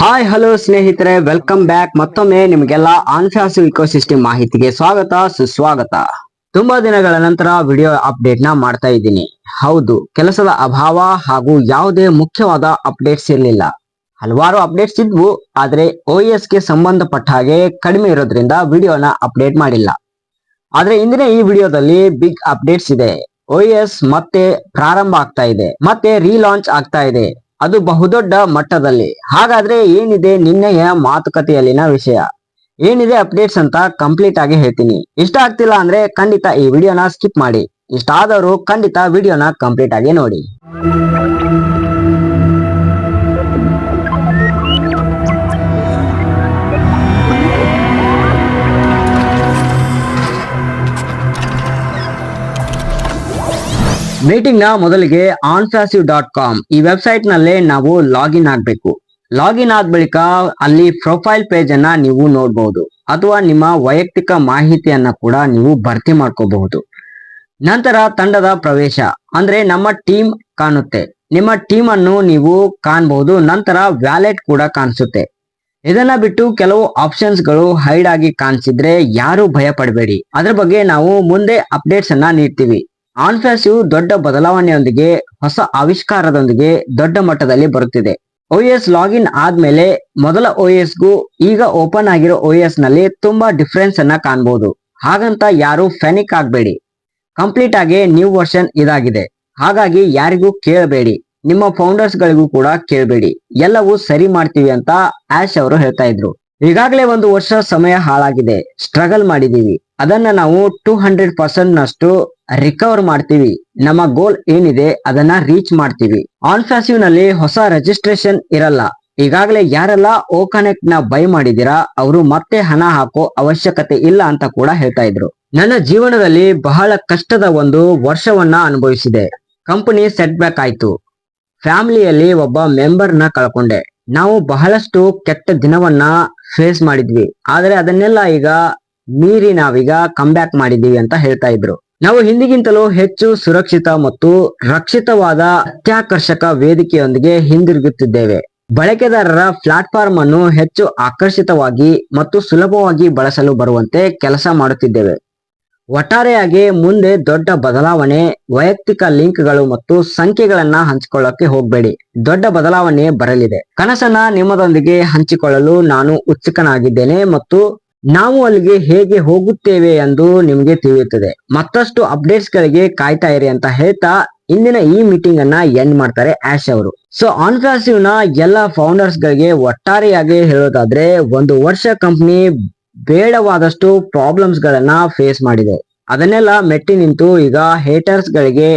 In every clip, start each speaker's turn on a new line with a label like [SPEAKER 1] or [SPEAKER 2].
[SPEAKER 1] Hi hello ಸ್ನೇಹಿತರೆ. Welcome back ಮತ್ತೊಮ್ಮೆ ನಿಮಗೆಲ್ಲ ಆನ್ಫ್ಯಾಸಿವ್ ಇಕೋಸಿಸ್ಟಮ್ ಮಾಹಿತಿಗೆ ಸ್ವಾಗತ, ಸುಸ್ವಾಗತ. ತುಂಬಾ ದಿನಗಳ ನಂತರ ವಿಡಿಯೋ ಅಪ್ಡೇಟ್ನ ಮಾಡ್ತಾ ಇದ್ದೀನಿ. ಹೌದು, ಕೆಲಸದ ಅಭಾವ ಹಾಗೂ ಯಾವುದೇ ಮುಖ್ಯವಾದ ಅಪ್ಡೇಟ್ಸ್ ಇರಲಿಲ್ಲ. ಹಲವಾರು ಅಪ್ಡೇಟ್ಸ್ ಇದ್ವು, ಆದ್ರೆ ಎಸ್ಗೆ ಸಂಬಂಧಪಟ್ಟ ಹಾಗೆ ಕಡಿಮೆ ಇರೋದ್ರಿಂದ ವಿಡಿಯೋನ ಅಪ್ಡೇಟ್ ಮಾಡಿಲ್ಲ. ಆದ್ರೆ ಇಂದಿನ ಈ ವಿಡಿಯೋದಲ್ಲಿ ಬಿಗ್ ಅಪ್ಡೇಟ್ಸ್ ಇದೆ. OS ಮತ್ತೆ ಪ್ರಾರಂಭ ಆಗ್ತಾ ಇದೆ. ಮತ್ತೆ ರೀಲಾಂಚ್ ಆಗ್ತಾ ಇದೆ. ಅದು ಬಹುದೊಡ್ಡ ಮಟ್ಟದಲ್ಲಿ. ಹಾಗಾದ್ರೆ ಏನಿದೆ ನಿನ್ನೆಯ ಮಾತುಕತೆಯಲ್ಲಿನ ವಿಷಯ? ಏನಿದೆ ಅಪ್ಡೇಟ್ಸ್ ಅಂತ ಕಂಪ್ಲೀಟ್ ಆಗಿ ಹೇಳ್ತೀನಿ. ಇಷ್ಟ ಆಗ್ತಿಲ್ಲ ಅಂದ್ರೆ ಖಂಡಿತ ಈ ವಿಡಿಯೋನ ಸ್ಕಿಪ್ ಮಾಡಿ. ಇಷ್ಟ ಆದವರು ಖಂಡಿತ ವಿಡಿಯೋನ ಕಂಪ್ಲೀಟ್ ಆಗಿ ನೋಡಿ. ಮೀಟಿಂಗ್ನ ಮೊದಲಿಗೆ ಆನ್ಫ್ಯಾಸಿವ್ ಡಾಟ್ ಕಾಮ್ ಈ ವೆಬ್ಸೈಟ್ ನಲ್ಲೇ ನಾವು ಲಾಗಿನ್ ಆಗ್ಬೇಕು. ಲಾಗಿನ್ ಆದ ಬಳಿಕ ಅಲ್ಲಿ ಪ್ರೊಫೈಲ್ ಪೇಜ್ ಅನ್ನ ನೀವು ನೋಡಬಹುದು ಅಥವಾ ನಿಮ್ಮ ವೈಯಕ್ತಿಕ ಮಾಹಿತಿಯನ್ನ ಕೂಡ ನೀವು ಭರ್ತಿ ಮಾಡ್ಕೋಬಹುದು. ನಂತರ ತಂಡದ ಪ್ರವೇಶ. ಅಂದ್ರೆ ನಮ್ಮ ಟೀಮ್ ಕಾಣುತ್ತೆ. ನಿಮ್ಮ ಟೀಮ್ ಅನ್ನು ನೀವು ಕಾಣಬಹುದು ನಂತರ ವ್ಯಾಲೆಟ್ ಕೂಡ ಕಾಣಿಸುತ್ತೆ. ಇದನ್ನ ಬಿಟ್ಟು ಕೆಲವು ಆಪ್ಷನ್ಸ್ಗಳು ಹೈಡ್ ಆಗಿ ಕಾಣಿಸಿದ್ರೆ ಯಾರು ಭಯ ಪಡಬೇಡಿ ಅದ್ರ ಬಗ್ಗೆ ನಾವು ಮುಂದೆ ಅಪ್ಡೇಟ್ಸ್ ಅನ್ನ ನೀಡ್ತೀವಿ. ಆನ್ಫ್ಯಾಸಿವ್ ದೊಡ್ಡ ಬದಲಾವಣೆಯೊಂದಿಗೆ ಹೊಸ ಆವಿಷ್ಕಾರದೊಂದಿಗೆ ದೊಡ್ಡ ಮಟ್ಟದಲ್ಲಿ ಬರುತ್ತಿದೆ. ಓಎಸ್ ಲಾಗಿನ್ ಆದ್ಮೇಲೆ ಮೊದಲ ಓಎಸ್ಗೂ ಈಗ ಓಪನ್ ಆಗಿರೋ ಓಎಸ್ನಲ್ಲಿ ತುಂಬಾ ಡಿಫ್ರೆನ್ಸ್ ಅನ್ನ ಕಾಣಬಹುದು ಹಾಗಂತ ಯಾರು ಫೆನಿಕ್ ಆಗ್ಬೇಡಿ. ಕಂಪ್ಲೀಟ್ ಆಗಿ ನ್ಯೂ ವರ್ಷನ್ ಇದಾಗಿದೆ. ಹಾಗಾಗಿ ಯಾರಿಗೂ ಕೇಳಬೇಡಿ. ನಿಮ್ಮ ಫೌಂಡರ್ಸ್ ಗಳಿಗೂ ಕೂಡ ಕೇಳಬೇಡಿ. ಎಲ್ಲವೂ ಸರಿ ಮಾಡ್ತೀವಿ ಅಂತ ಆಶ್ ಅವರು ಹೇಳ್ತಾ ಇದ್ರು. ಈಗಾಗಲೇ ಒಂದು ವರ್ಷ ಸಮಯ ಹಾಳಾಗಿದೆ. ಸ್ಟ್ರಗಲ್ ಮಾಡಿದೀವಿ ಅದನ್ನ ನಾವು ಟೂ ಹಂಡ್ರೆಡ್ ಪರ್ಸೆಂಟ್ ನಷ್ಟು ರಿಕವರ್ ಮಾಡ್ತೀವಿ. ನಮ್ಮ ಗೋಲ್ ಏನಿದೆ ಅದನ್ನ ರೀಚ್ ಮಾಡ್ತೀವಿ. ಆನ್ ಫ್ಯಾಸಿವ್ನಲ್ಲಿ ಹೊಸ ರಿಜಿಸ್ಟ್ರೇಷನ್ ಇರಲ್ಲ. ಈಗಾಗಲೇ ಯಾರೆಲ್ಲ ಓ ಕನೆಕ್ಟ್ನ ಬೈ ಮಾಡಿದಿರಾ ಅವರು ಮತ್ತೆ ಹಣ ಹಾಕೋ ಅವಶ್ಯಕತೆ ಇಲ್ಲ ಅಂತ ಕೂಡ ಹೇಳ್ತಾ ಇದ್ರು. ನನ್ನ ಜೀವನದಲ್ಲಿ ಬಹಳ ಕಷ್ಟದ ಒಂದು ವರ್ಷವನ್ನ ಅನುಭವಿಸಿದೆ. ಕಂಪನಿ ಸೆಟ್ ಬ್ಯಾಕ್ ಆಯ್ತು. ಫ್ಯಾಮಿಲಿಯಲ್ಲಿ ಒಬ್ಬ ಮೆಂಬರ್ನ ಕಳ್ಕೊಂಡೆ. ನಾವು ಬಹಳಷ್ಟು ಕೆಟ್ಟ ದಿನವನ್ನ ಫೇಸ್ ಮಾಡಿದ್ವಿ. ಆದ್ರೆ ಅದನ್ನೆಲ್ಲ ಈಗ ಮೀರಿ ನಾವೀಗ ಬ್ಯಾಕ್ ಮಾಡಿದೀವಿ ಅಂತ ಹೇಳ್ತಾ ಇದ್ರು. ನಾವು ಹಿಂದಿಗಿಂತಲೂ ಹೆಚ್ಚು ಸುರಕ್ಷಿತ ಮತ್ತು ರಕ್ಷಿತವಾದ ಅತ್ಯಾಕರ್ಷಕ ವೇದಿಕೆಯೊಂದಿಗೆ ಹಿಂದಿರುಗುತ್ತಿದ್ದೇವೆ. ಬಳಕೆದಾರರ ಪ್ಲಾಟ್ಫಾರ್ಮ್ ಅನ್ನು ಹೆಚ್ಚು ಆಕರ್ಷಿತವಾಗಿ ಮತ್ತು ಸುಲಭವಾಗಿ ಬಳಸಲು ಬರುವಂತೆ ಕೆಲಸ ಮಾಡುತ್ತಿದ್ದೇವೆ. ಒಟ್ಟಾರೆಯಾಗಿ ಮುಂದೆ ದೊಡ್ಡ ಬದಲಾವಣೆ, ವೈಯಕ್ತಿಕ ಲಿಂಕ್ಗಳು ಮತ್ತು ಸಂಖ್ಯೆಗಳನ್ನ ಹಂಚಿಕೊಳ್ಳಕ್ಕೆ ಹೋಗಬೇಡಿ. ದೊಡ್ಡ ಬದಲಾವಣೆ ಬರಲಿದೆ. ಕನಸನ್ನ ನಿಮ್ಮದೊಂದಿಗೆ ಹಂಚಿಕೊಳ್ಳಲು ನಾನು ಉತ್ಸುಕನಾಗಿದ್ದೇನೆ ಮತ್ತು ನಾವು ಅಲ್ಲಿಗೆ ಹೇಗೆ ಹೋಗುತ್ತೇವೆ ಎಂದು ನಿಮಗೆ ತಿಳಿಯುತ್ತದೆ. ಮತ್ತಷ್ಟು ಅಪ್ಡೇಟ್ಸ್ ಗಳಿಗೆ ಕಾಯ್ತಾ ಇರಿ ಅಂತ ಹೇಳ್ತಾ ಇಂದಿನ ಈ ಮೀಟಿಂಗ್ ಅನ್ನ ಎಂಡ್ ಮಾಡ್ತಾರೆ ಆಶ್ ಅವರು. ಸೊ ಆನ್ಕ್ರಾಸಿವ್ನ ಎಲ್ಲ ಫೌಂಡರ್ಸ್ ಗಳಿಗೆ ಒಟ್ಟಾರೆಯಾಗಿ ಹೇಳೋದಾದ್ರೆ ಒಂದು ವರ್ಷ ಕಂಪ್ನಿ ಬೇಡವಾದಷ್ಟು ಪ್ರಾಬ್ಲಮ್ಸ್ ಗಳನ್ನ ಫೇಸ್ ಮಾಡಿದೆ. ಅದನ್ನೆಲ್ಲ ಮೆಟ್ಟಿ ನಿಂತು ಈಗ ಹೇಟರ್ಸ್ ಗಳಿಗೆ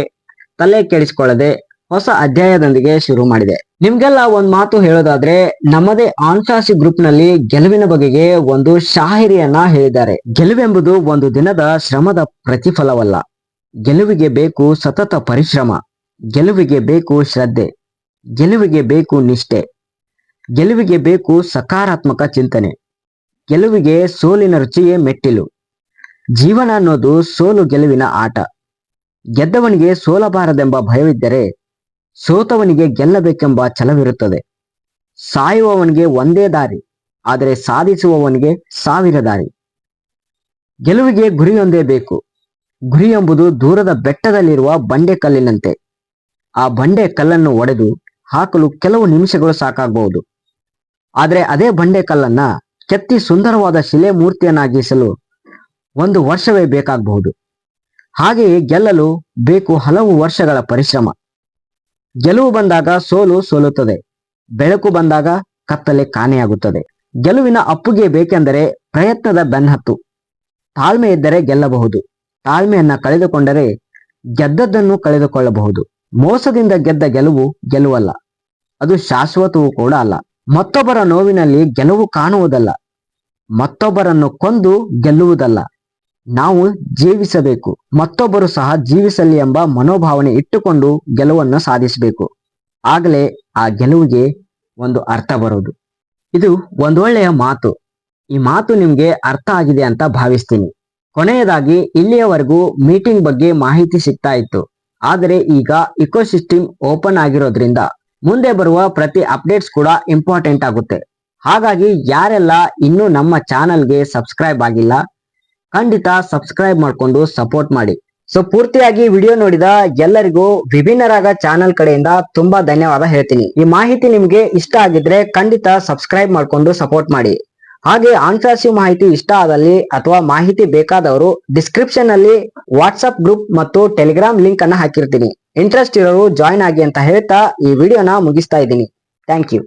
[SPEAKER 1] ತಲೆ ಕೆಡಿಸಿಕೊಳ್ಳದೆ ಹೊಸ ಅಧ್ಯಾಯದೊಂದಿಗೆ ಶುರು ಮಾಡಿದೆ. ನಿಮ್ಗೆಲ್ಲ ಒಂದ್ ಮಾತು ಹೇಳೋದಾದ್ರೆ, ನಮ್ಮದೇ ಆನ್ಸಾಸಿ ಗ್ರೂಪ್ನಲ್ಲಿ ಗೆಲುವಿನ ಬಗೆಗೆ ಒಂದು ಶಾಹಿರಿಯನ್ನ ಹೇಳಿದ್ದಾರೆ. ಗೆಲುವೆಂಬುದು ಒಂದು ದಿನದ ಶ್ರಮದ ಪ್ರತಿಫಲವಲ್ಲ. ಗೆಲುವಿಗೆ ಬೇಕು ಸತತ ಪರಿಶ್ರಮ. ಗೆಲುವಿಗೆ ಬೇಕು ಶ್ರದ್ಧೆ. ಗೆಲುವಿಗೆ ಬೇಕು ನಿಷ್ಠೆ. ಗೆಲುವಿಗೆ ಬೇಕು ಸಕಾರಾತ್ಮಕ ಚಿಂತನೆ. ಗೆಲುವಿಗೆ ಸೋಲಿನ ರುಚಿಯೇ ಮೆಟ್ಟಿಲು. ಜೀವನ ಅನ್ನೋದು ಸೋಲು ಗೆಲುವಿನ ಆಟ. ಗೆದ್ದವನಿಗೆ ಸೋಲಬಾರದೆಂಬ ಭಯವಿದ್ದರೆ ಸೋತವನಿಗೆ ಗೆಲ್ಲಬೇಕೆಂಬ ಛಲವಿರುತ್ತದೆ. ಸಾಯುವವನಿಗೆ ಒಂದೇ ದಾರಿ, ಆದರೆ ಸಾಧಿಸುವವನಿಗೆ ಸಾವಿರ ದಾರಿ. ಗೆಲುವಿಗೆ ಗುರಿಯೊಂದೇ ಬೇಕು. ಗುರಿ ಎಂಬುದು ದೂರದ ಬೆಟ್ಟದಲ್ಲಿರುವ ಬಂಡೆ ಕಲ್ಲಿನಂತೆ. ಆ ಬಂಡೆ ಕಲ್ಲನ್ನು ಒಡೆದು ಹಾಕಲು ಕೆಲವು ನಿಮಿಷಗಳು ಸಾಕಾಗಬಹುದು. ಆದರೆ ಅದೇ ಬಂಡೆ ಕಲ್ಲನ್ನ ಕೆತ್ತಿ ಸುಂದರವಾದ ಶಿಲೆ ಮೂರ್ತಿಯನ್ನಾಗಿಸಲು ಒಂದು ವರ್ಷವೇ ಬೇಕಾಗಬಹುದು. ಹಾಗೆಯೇ ಗೆಲ್ಲಲು ಬೇಕು ಹಲವು ವರ್ಷಗಳ ಪರಿಶ್ರಮ. ಗೆಲುವು ಬಂದಾಗ ಸೋಲು ಸೋಲುತ್ತದೆ. ಬೆಳಕು ಬಂದಾಗ ಕತ್ತಲೆ ಕಾಣೆಯಾಗುತ್ತದೆ. ಗೆಲುವಿನ ಅಪ್ಪುಗೆ ಬೇಕೆಂದರೆ ಪ್ರಯತ್ನದ ಬೆನ್ಹತ್ತು. ತಾಳ್ಮೆ ಇದ್ದರೆ ಗೆಲ್ಲಬಹುದು. ತಾಳ್ಮೆಯನ್ನ ಕಳೆದುಕೊಂಡರೆ ಗೆದ್ದದ್ದನ್ನು ಕಳೆದುಕೊಳ್ಳಬಹುದು. ಮೋಸದಿಂದ ಗೆದ್ದ ಗೆಲುವು ಗೆಲುವಲ್ಲ. ಅದು ಶಾಶ್ವತವೂ ಕೂಡ ಅಲ್ಲ. ಮತ್ತೊಬ್ಬರ ನೋವಿನಲ್ಲಿ ಗೆಲುವು ಕಾಣುವುದಲ್ಲ. ಮತ್ತೊಬ್ಬರನ್ನು ಕೊಂದು ಗೆಲ್ಲುವುದಲ್ಲ. ನಾವು ಜೀವಿಸಬೇಕು. ಮತ್ತೊಬ್ಬರು ಸಹ ಜೀವಿಸಲಿ ಎಂಬ ಮನೋಭಾವನೆ ಇಟ್ಟುಕೊಂಡು ಗೆಲುವನ್ನು ಸಾಧಿಸಬೇಕು. ಆಗಲೇ ಆ ಗೆಲುವಿಗೆ ಒಂದು ಅರ್ಥ ಬರೋದು. ಇದು ಒಂದೊಳ್ಳೆಯ ಮಾತು. ಈ ಮಾತು ನಿಮ್ಗೆ ಅರ್ಥ ಆಗಿದೆ ಅಂತ ಭಾವಿಸ್ತೀನಿ. ಕೊನೆಯದಾಗಿ ಇಲ್ಲಿಯವರೆಗೂ ಮೀಟಿಂಗ್ ಬಗ್ಗೆ ಮಾಹಿತಿ ಸಿಗ್ತಾ ಇತ್ತು. ಆದರೆ ಈಗ ಇಕೋಸಿಸ್ಟಮ್ ಓಪನ್ ಆಗಿರೋದ್ರಿಂದ ಮುಂದೆ ಬರುವ ಪ್ರತಿ ಅಪ್ಡೇಟ್ಸ್ ಕೂಡ ಇಂಪಾರ್ಟೆಂಟ್ ಆಗುತ್ತೆ. ಹಾಗಾಗಿ ಯಾರೆಲ್ಲ ಇನ್ನೂ ನಮ್ಮ ಚಾನಲ್ಗೆ ಸಬ್ಸ್ಕ್ರೈಬ್ ಆಗಿಲ್ಲ ಖಂಡಿತ ಸಬ್ಸ್ಕ್ರೈಬ್ ಮಾಡ್ಕೊಂಡು ಸಪೋರ್ಟ್ ಮಾಡಿ. ಸೊ ಪೂರ್ತಿಯಾಗಿ ವಿಡಿಯೋ ನೋಡಿದ ಎಲ್ಲರಿಗೂ ವಿಭಿನ್ನರಾಗ ಚಾನೆಲ್ ಕಡೆಯಿಂದ ತುಂಬಾ ಧನ್ಯವಾದ ಹೇಳ್ತೀನಿ. ಈ ಮಾಹಿತಿ ನಿಮ್ಗೆ ಇಷ್ಟ ಆಗಿದ್ರೆ ಖಂಡಿತ ಸಬ್ಸ್ಕ್ರೈಬ್ ಮಾಡ್ಕೊಂಡು ಸಪೋರ್ಟ್ ಮಾಡಿ. ಹಾಗೆ ಆನ್ಸರ್ಸಿವ್ ಮಾಹಿತಿ ಇಷ್ಟ ಆದಲ್ಲಿ ಅಥವಾ ಮಾಹಿತಿ ಬೇಕಾದವರು ಡಿಸ್ಕ್ರಿಪ್ಷನ್ ಅಲ್ಲಿ ವಾಟ್ಸ್ಆಪ್ ಗ್ರೂಪ್ ಮತ್ತು ಟೆಲಿಗ್ರಾಮ್ ಲಿಂಕ್ ಅನ್ನ ಹಾಕಿರ್ತೀನಿ. ಇಂಟ್ರೆಸ್ಟ್ ಇರೋರು ಜಾಯಿನ್ ಆಗಿ ಅಂತ ಹೇಳ್ತಾ ಈ ವಿಡಿಯೋನ ಮುಗಿಸ್ತಾ ಇದ್ದೀನಿ. Thank you